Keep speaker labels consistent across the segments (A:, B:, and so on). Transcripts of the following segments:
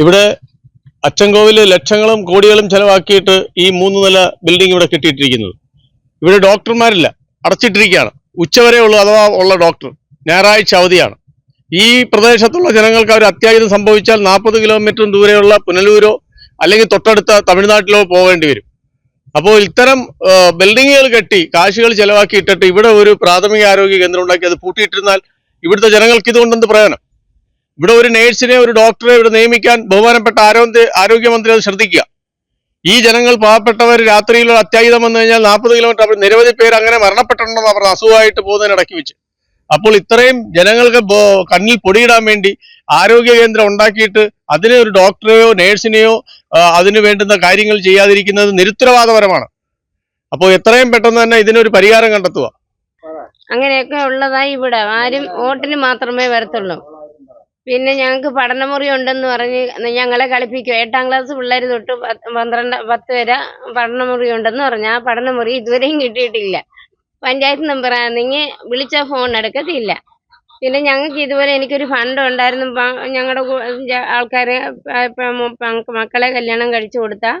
A: ഇവിടെ അച്ചൻകോവിൽ ലക്ഷങ്ങളും കോടികളും ചെലവാക്കിയിട്ട് ഈ മൂന്ന് നില ബിൽഡിംഗ് ഇവിടെ കെട്ടിയിട്ടിരിക്കുന്നത്. ഇവിടെ ഡോക്ടർമാരില്ല. അടച്ചിട്ടിരിക്കുകയാണ്. ഉച്ചവരെ ഉള്ളൂ അഥവാ ഉള്ള ഡോക്ടർ. ഞായറാഴ്ച അവധിയാണ്. ഈ പ്രദേശത്തുള്ള ജനങ്ങൾക്ക് അവർ അത്യാഹിതം സംഭവിച്ചാൽ നാൽപ്പത് കിലോമീറ്റർ ദൂരെയുള്ള പുനലൂരോ അല്ലെങ്കിൽ തൊട്ടടുത്ത തമിഴ്നാട്ടിലോ പോകേണ്ടി വരും. അപ്പോൾ ഇത്തരം ബിൽഡിങ്ങുകൾ കെട്ടി കാശുകൾ ചെലവാക്കിയിട്ടിട്ട് ഇവിടെ ഒരു പ്രാഥമിക ആരോഗ്യ കേന്ദ്രം ഉണ്ടാക്കി അത് പൂട്ടിയിട്ടിരുന്നാൽ ഇവിടുത്തെ ജനങ്ങൾക്ക് ഇതുകൊണ്ടെന്ത് പ്രയോജനം? ഇവിടെ ഒരു നേഴ്സിനെ ഒരു ഡോക്ടറെ ഇവിടെ നിയമിക്കാൻ ബഹുമാനപ്പെട്ട ആരോഗ്യ ആരോഗ്യമന്ത്രി അത് ശ്രദ്ധിക്കുക. ഈ ജനങ്ങൾ പാവപ്പെട്ടവർ രാത്രിയിൽ അത്യാഹിതം വന്നു കഴിഞ്ഞാൽ നാൽപ്പത് കിലോമീറ്റർ അവർ നിരവധി പേര് അങ്ങനെ മരണപ്പെട്ടിട്ടുണ്ടെന്ന് അവർ അസുഖമായിട്ട് പോകുന്നതിനിടയ്ക്ക് വെച്ച്. അപ്പോൾ ഇത്രയും ജനങ്ങൾക്ക് കണ്ണിൽ പൊടിയിടാൻ വേണ്ടി ആരോഗ്യ കേന്ദ്രം ഉണ്ടാക്കിയിട്ട് അതിനെ ഒരു ഡോക്ടറെയോ നേഴ്സിനെയോ അതിന് വേണ്ടുന്ന കാര്യങ്ങൾ ചെയ്യാതിരിക്കുന്നത് നിരുത്തരവാദപരമാണ്. അപ്പോൾ എത്രയും പെട്ടെന്ന് തന്നെ ഇതിനൊരു പരിഹാരം കണ്ടെത്തുക.
B: അങ്ങനെയൊക്കെ ഉള്ളതായി ഇവിടെ. ആരും വോട്ടിന് മാത്രമേ വരത്തുള്ളൂ. പിന്നെ ഞങ്ങൾക്ക് പഠനമുറി ഉണ്ടെന്ന് പറഞ്ഞ് ഞങ്ങളെ കളിപ്പിക്കും. എട്ടാം ക്ലാസ് പിള്ളേർ തൊട്ട് പന്ത്രണ്ട് പത്ത് വരെ പഠനമുറി ഉണ്ടെന്ന് പറഞ്ഞു. ആ പഠനമുറി ഇതുവരെയും കിട്ടിയിട്ടില്ല. പഞ്ചായത്ത് മെമ്പറാണെങ്കിൽ വിളിച്ച ഫോൺ എടുക്കത്തില്ല. പിന്നെ ഞങ്ങൾക്ക് ഇതുപോലെ എനിക്കൊരു ഫണ്ട് ഉണ്ടായിരുന്നു. ഞങ്ങളുടെ ആൾക്കാരെ മക്കളെ കല്യാണം കഴിച്ചു കൊടുത്താൽ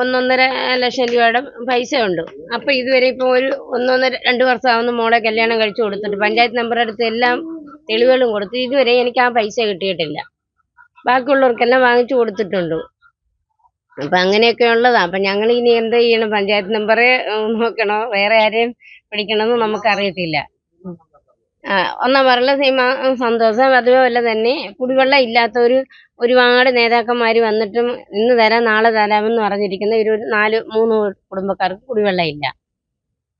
B: ഒന്നൊന്നര ലക്ഷം രൂപയുടെ പൈസ ഉണ്ട്. അപ്പൊ ഇതുവരെ ഇപ്പൊ ഒരു ഒന്നൊന്നര രണ്ട് വർഷമാവുന്ന മോളെ കല്യാണം കഴിച്ചു കൊടുത്തിട്ട്. പഞ്ചായത്ത് നമ്പർ അടുത്ത് എല്ലാം തെളിവുകളും കൊടുത്തു. ഇതുവരെ എനിക്ക് ആ പൈസ കിട്ടിയിട്ടില്ല. ബാക്കിയുള്ളവർക്കെല്ലാം വാങ്ങിച്ചു കൊടുത്തിട്ടുണ്ട്. അപ്പൊ അങ്ങനെയൊക്കെ ഉള്ളതാ. അപ്പൊ ഞങ്ങൾ ഇനി എന്ത് ചെയ്യണം? പഞ്ചായത്ത് മെമ്പറെ നോക്കണോ? വേറെ ആരെയും പിടിക്കണമെന്ന് നമുക്കറിയത്തില്ല. ഒന്നാം പറയുള്ള സീമ സന്തോഷം. അതുപോലെ തന്നെ കുടിവെള്ളം ഇല്ലാത്തവര് ഒരുപാട് നേതാക്കന്മാർ വന്നിട്ടും ഇന്ന് തരാം നാളെ തരാമെന്ന് പറഞ്ഞിരിക്കുന്ന ഒരു ഒരു നാല് മൂന്ന് കുടുംബക്കാർക്ക് കുടിവെള്ളം ഇല്ല.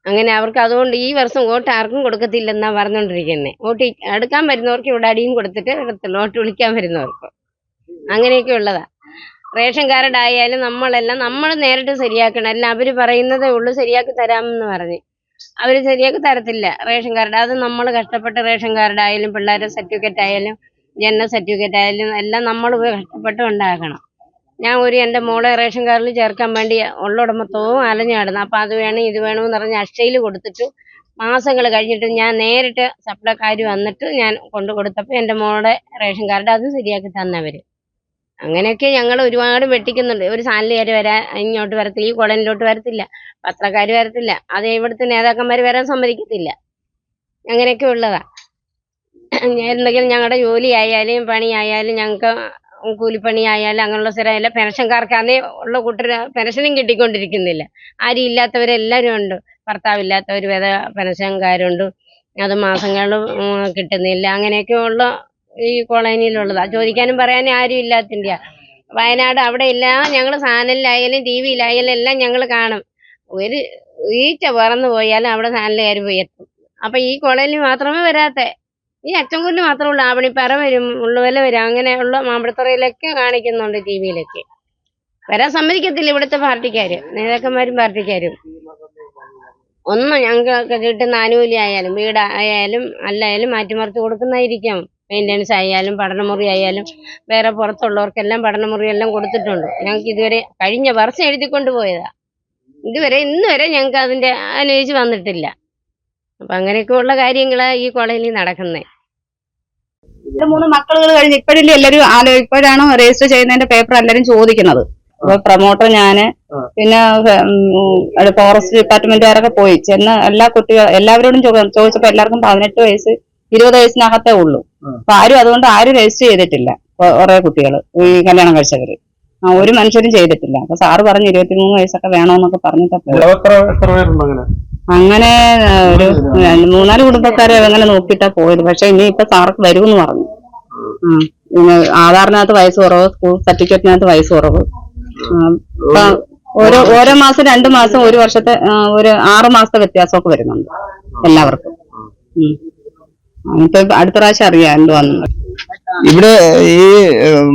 B: അങ്ങനെ അവർക്ക് അതുകൊണ്ട് ഈ വർഷം വോട്ട് ആർക്കും കൊടുക്കത്തില്ലെന്നാ പറഞ്ഞുകൊണ്ടിരിക്കുന്നത് വോട്ട് എടുക്കാൻ വരുന്നവർക്ക് ഇവിടെ അടിയും കൊടുത്തിട്ട് എടുത്തുള്ളൂ വോട്ട് വിളിക്കാൻ വരുന്നവർക്ക്. അങ്ങനെയൊക്കെ ഉള്ളതാ. റേഷൻ കാർഡ് ആയാലും നമ്മളെല്ലാം നമ്മൾ നേരിട്ട് ശരിയാക്കണം. അല്ല അവർ പറയുന്നതേ ഉള്ളൂ ശരിയാക്കി തരാമെന്ന് പറഞ്ഞ്. അവർ ശരിയാക്കി തരത്തില്ല റേഷൻ കാർഡ്. അത് നമ്മൾ കഷ്ടപ്പെട്ട് റേഷൻ കാർഡ് ആയാലും പിള്ളേരുടെ സർട്ടിഫിക്കറ്റ് ആയാലും ജനന സർട്ടിഫിക്കറ്റ് ആയാലും എല്ലാം നമ്മൾ കഷ്ടപ്പെട്ട് ഉണ്ടാക്കണം. ഞാൻ ഒരു എന്റെ മോളെ റേഷൻ കാർഡിൽ ചേർക്കാൻ വേണ്ടി ഉള്ളിടമൊത്തവും അലഞ്ഞു കിടന്നു അപ്പം അത് വേണം ഇത് വേണമെന്ന് പറഞ്ഞ് അക്ഷയിൽ കൊടുത്തിട്ട്. മാസങ്ങൾ കഴിഞ്ഞിട്ട് ഞാൻ നേരിട്ട് സപ്ലൈക്കാർ വന്നിട്ട് ഞാൻ കൊണ്ടു കൊടുത്തപ്പോൾ എന്റെ മോളുടെ റേഷൻ കാർഡ് അത് ശരിയാക്കി തന്നവർ അങ്ങനെയൊക്കെ ഞങ്ങൾ ഒരുപാട് വെട്ടിക്കുന്നുണ്ട്. ഒരു ചാനലുകാർ വരാൻ ഇങ്ങോട്ട് വരത്തില്ല ഈ കുളനിലോട്ട് വരത്തില്ല പത്രക്കാർ വരത്തില്ല അത് ഇവിടുത്തെ നേതാക്കന്മാർ വരാൻ സമ്മതിക്കത്തില്ല. അങ്ങനെയൊക്കെ ഉള്ളതാ. എന്തെങ്കിലും ഞങ്ങളുടെ ജോലി ആയാലും പണി ആയാലും ഞങ്ങൾക്ക് കൂലിപ്പണി ആയാലും അങ്ങനെയുള്ള സ്ഥലമല്ല പെൻഷൻകാർക്കാന്നേ ഉള്ള കൂട്ടർ പെൻഷനും കിട്ടിക്കൊണ്ടിരിക്കുന്നില്ല. ആരും ഇല്ലാത്തവരെല്ലാവരും ഉണ്ട്. ഭർത്താവില്ലാത്തവർ വിധ പെൻഷൻകാരുണ്ട്. അത് മാസങ്ങൾ കിട്ടുന്നില്ല. അങ്ങനെയൊക്കെ ഉള്ള ഈ കോളനിയിലുള്ളതാ. ചോദിക്കാനും പറയാനും ആരും ഇല്ലാത്തിന്റെയാ വയനാട് അവിടെ എല്ലാം ഞങ്ങൾ ചാനലിലായാലും ടി വിയിലായാലും എല്ലാം ഞങ്ങൾ കാണും. ഒരു ഈച്ച പറന്നു പോയാലും അവിടെ ചാനലുകാർ പോയി എത്തും. അപ്പം ഈ കോളനി മാത്രമേ വരാത്തെ. ഈ അച്ചൻകുന്ന് മാത്രമേ ഉള്ളൂ. ആവണിപ്പാറ വരും ഉള്ളുവല വരും. അങ്ങനെയുള്ള മാമ്പഴത്തുറയിലൊക്കെ കാണിക്കുന്നുണ്ട് ടി വിയിലൊക്കെ. വരാൻ സമ്മതിക്കത്തില്ല ഇവിടുത്തെ പാർട്ടിക്കാര്. നേതാക്കന്മാരും പാർട്ടിക്കാരും. ഒന്നും ഞങ്ങൾക്ക് കിട്ടുന്ന ആനുകൂല്യം ആയാലും വീട് ആയാലും അല്ലായാലും മാറ്റിമറിച്ച് കൊടുക്കുന്നതായിരിക്കാം. മെയിന്റനൻസ് ആയാലും പഠനമുറി ആയാലും വേറെ പുറത്തുള്ളവർക്കെല്ലാം പഠനമുറി എല്ലാം കൊടുത്തിട്ടുണ്ട്. ഞങ്ങൾക്ക് ഇതുവരെ കഴിഞ്ഞ വർഷം എഴുതിക്കൊണ്ട് പോയതാ ഇതുവരെ ഇന്നുവരെ ഞങ്ങൾക്ക് അതിന്റെ അനുവദിച്ച് വന്നിട്ടില്ല. അപ്പൊ അങ്ങനെയൊക്കെയുള്ള കാര്യങ്ങളാ ഈ കോളേജിൽ നടക്കുന്നത്
C: ഇത് മൂന്ന് മക്കളുകൾ കഴിഞ്ഞ് ഇപ്പോഴല്ലേ എല്ലാരും ആലോ ഇപ്പോഴാണ് രജിസ്റ്റർ ചെയ്യുന്നതിന്റെ പേപ്പർ എല്ലാരും ചോദിക്കുന്നത്. അപ്പൊ പ്രൊമോട്ടർ ഞാൻ പിന്നെ ഫോറസ്റ്റ് ഡിപ്പാർട്ട്മെന്റുകാരൊക്കെ പോയി. ചെന്ന് എല്ലാ കുട്ടികൾ എല്ലാവരോടും ചോദിച്ചപ്പോ എല്ലാവർക്കും പതിനെട്ട് വയസ്സ് ഇരുപത് വയസ്സിനകത്തേ ഉള്ളൂ. അപ്പൊ ആരും അതുകൊണ്ട് ആരും രജിസ്റ്റർ ചെയ്തിട്ടില്ല. കുറെ കുട്ടികൾ ഈ കല്യാണം കഴിച്ചവര്. ഒരു മനുഷ്യരും ചെയ്തിട്ടില്ല. അപ്പൊ സാറ് പറഞ്ഞു ഇരുപത്തിമൂന്ന് വയസ്സൊക്കെ വേണമെന്നൊക്കെ പറഞ്ഞിട്ടാ
A: അങ്ങനെ
C: ഒരു രണ്ട് മൂന്നാൽ കുടുംബക്കാരെ അങ്ങനെ നോക്കിയിട്ടാ പോയത്. പക്ഷെ ഇനി ഇപ്പൊ സാർക്ക് വരുമെന്ന് പറഞ്ഞു. ആധാറിനകത്ത് വയസ്സ് കുറവ് സ്കൂൾ സർട്ടിഫിക്കറ്റിനകത്ത് വയസ്സ് കുറവ്. ഓരോ ഓരോ മാസം രണ്ടു മാസം ഒരു വർഷത്തെ ഒരു ആറു മാസത്തെ വ്യത്യാസമൊക്കെ വരുന്നുണ്ട് എല്ലാവർക്കും. ഇപ്പൊ അടുത്ത പ്രാവശ്യം അറിയാം എന്തുവാന്ന്
D: ഇവിടെ ഈ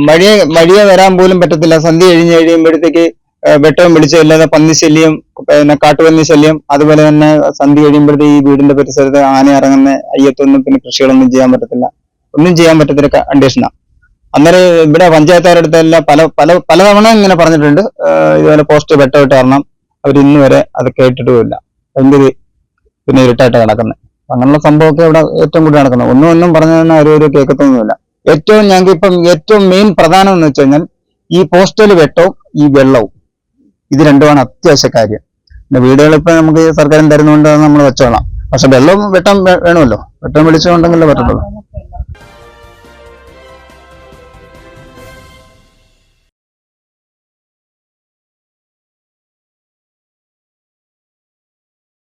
D: മഴയെ മഴയെ വരാൻ പോലും പറ്റത്തില്ല. സന്ധ്യ കഴിഞ്ഞ് കഴിയുമ്പോഴത്തേക്ക് വെട്ടവും വെളിച്ചവും ഇല്ലാതെ പന്നി ശല്യം പിന്നെ കാട്ടുപന്നി ശല്യം അതുപോലെ തന്നെ സന്ധ്യ കഴിയുമ്പോഴത്തെ ഈ വീടിന്റെ പരിസരത്ത് ആന ഇറങ്ങുന്ന അയ്യത്തൊന്നും പിന്നെ കൃഷികളൊന്നും ചെയ്യാൻ പറ്റത്തില്ല. ഒന്നും ചെയ്യാൻ പറ്റത്തില്ല കണ്ടീഷനാണ് അന്നേരം ഇവിടെ പഞ്ചായത്തുകാരുടെ അടുത്തെല്ലാം പല പല പലതവണ ഇങ്ങനെ പറഞ്ഞിട്ടുണ്ട്. ഇതുപോലെ പോസ്റ്റ് വെട്ടമിട്ട് കാരണം അവർ ഇന്ന് വരെ അത് കേട്ടിട്ടുമില്ല. ഭയങ്കര പിന്നെ ഇരുട്ടായിട്ട് കിടക്കുന്നത് അങ്ങനെയുള്ള സംഭവമൊക്കെ ഇവിടെ ഏറ്റവും കൂടുതൽ നടക്കുന്നത് ഒന്നും ഒന്നും പറഞ്ഞു തന്നെ ആരും ഒരു കേൾക്കത്തൊന്നുമില്ല ഏറ്റവും ഞങ്ങൾക്ക് ഇപ്പം ഏറ്റവും മെയിൻ പ്രധാനം എന്ന് വെച്ച് കഴിഞ്ഞാൽ ഈ പോസ്റ്റൽ വെട്ടവും ഈ വെള്ളവും. ഇത് രണ്ടുമാണ് അത്യാവശ്യ കാര്യം. പിന്നെ വീടുകളിപ്പോൾ നമുക്ക് സർക്കാരും തരുന്നതുകൊണ്ട് നമ്മൾ വെച്ചോളാം. പക്ഷെ വെള്ളം വെട്ടം വേണമല്ലോ. വെട്ടം വിളിച്ചുകൊണ്ടെങ്കിലേ പറ്റത്തുള്ളൂ.